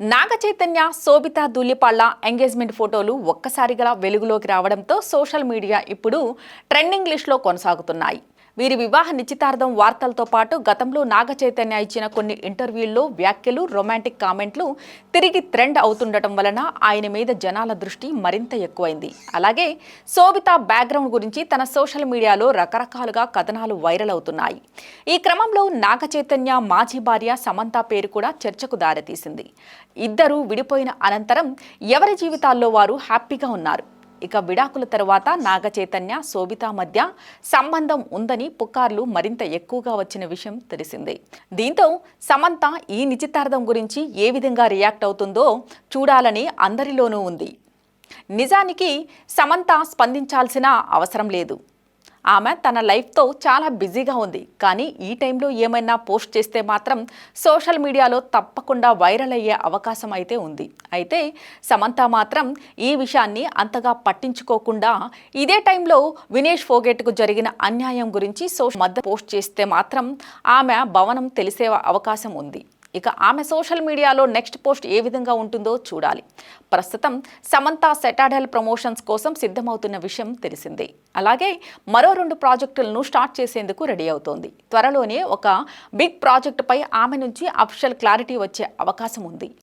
నాగ Chaitanya Sobhita Dhulipala engagement ఫోటోలు ఒక్కసారిగా వెలుగులోకి రావడంతో సోషల్ మీడియా ఇప్పుడు ట్రెండింగ్ లిస్ట్లో కొనసాగుతున్నాయి. వీరి వివాహ నిశ్చితార్థం వార్తలతో పాటు గతంలో నాగ చైతన్య ఇచ్చిన కొన్ని ఇంటర్వ్యూల్లో వ్యాఖ్యలు రొమాంటిక్ కామెంట్లు తిరిగి ట్రెండ్ అవుతుండటం వలన ఆయన మీద జనాల దృష్టి మరింత ఎక్కువైంది. అలాగే శోభిత బ్యాక్గ్రౌండ్ గురించి తన సోషల్ మీడియాలో రకరకాలుగా కథనాలు వైరల్ అవుతున్నాయి. ఈ క్రమంలో నాగ చైతన్య మాజీ భార్య సమంత పేరు కూడా చర్చకు దారితీసింది. ఇద్దరు విడిపోయిన అనంతరం ఎవరి జీవితాల్లో వారు హ్యాపీగా ఉన్నారు? ఇక విడాకుల తర్వాత నాగచైతన్య శోభిత మధ్య సంబంధం ఉందని పుకార్లు మరింత ఎక్కువగా వచ్చిన విషయం తెలిసిందే. దీంతో సమంత ఈ నిశ్చితార్థం గురించి ఏ విధంగా రియాక్ట్ అవుతుందో చూడాలని అందరిలోనూ ఉంది. నిజానికి సమంత స్పందించాల్సిన అవసరం లేదు. ఆమె తన లైఫ్తో చాలా బిజీగా ఉంది. కానీ ఈ టైంలో ఏమైనా పోస్ట్ చేస్తే మాత్రం సోషల్ మీడియాలో తప్పకుండా వైరల్ అయ్యే అవకాశం అయితే ఉంది. అయితే సమంత మాత్రం ఈ విషయాన్ని అంతగా పట్టించుకోకుండా ఇదే టైంలో వినేష్ ఫోగేట్కు జరిగిన అన్యాయం గురించి సోషల్ మధ్య పోస్ట్ చేస్తే మాత్రం ఆమె భవనం తెలిసే అవకాశం ఉంది. ఇక ఆమె సోషల్ మీడియాలో నెక్స్ట్ పోస్ట్ ఏ విధంగా ఉంటుందో చూడాలి. ప్రస్తుతం సమంత సెటాడల్ ప్రమోషన్స్ కోసం సిద్ధమవుతున్న విషయం తెలిసిందే. అలాగే మరో రెండు ప్రాజెక్టులను స్టార్ట్ చేసేందుకు రెడీ అవుతోంది. త్వరలోనే ఒక బిగ్ ప్రాజెక్టుపై ఆమె నుంచి అఫిషియల్ క్లారిటీ వచ్చే అవకాశం ఉంది.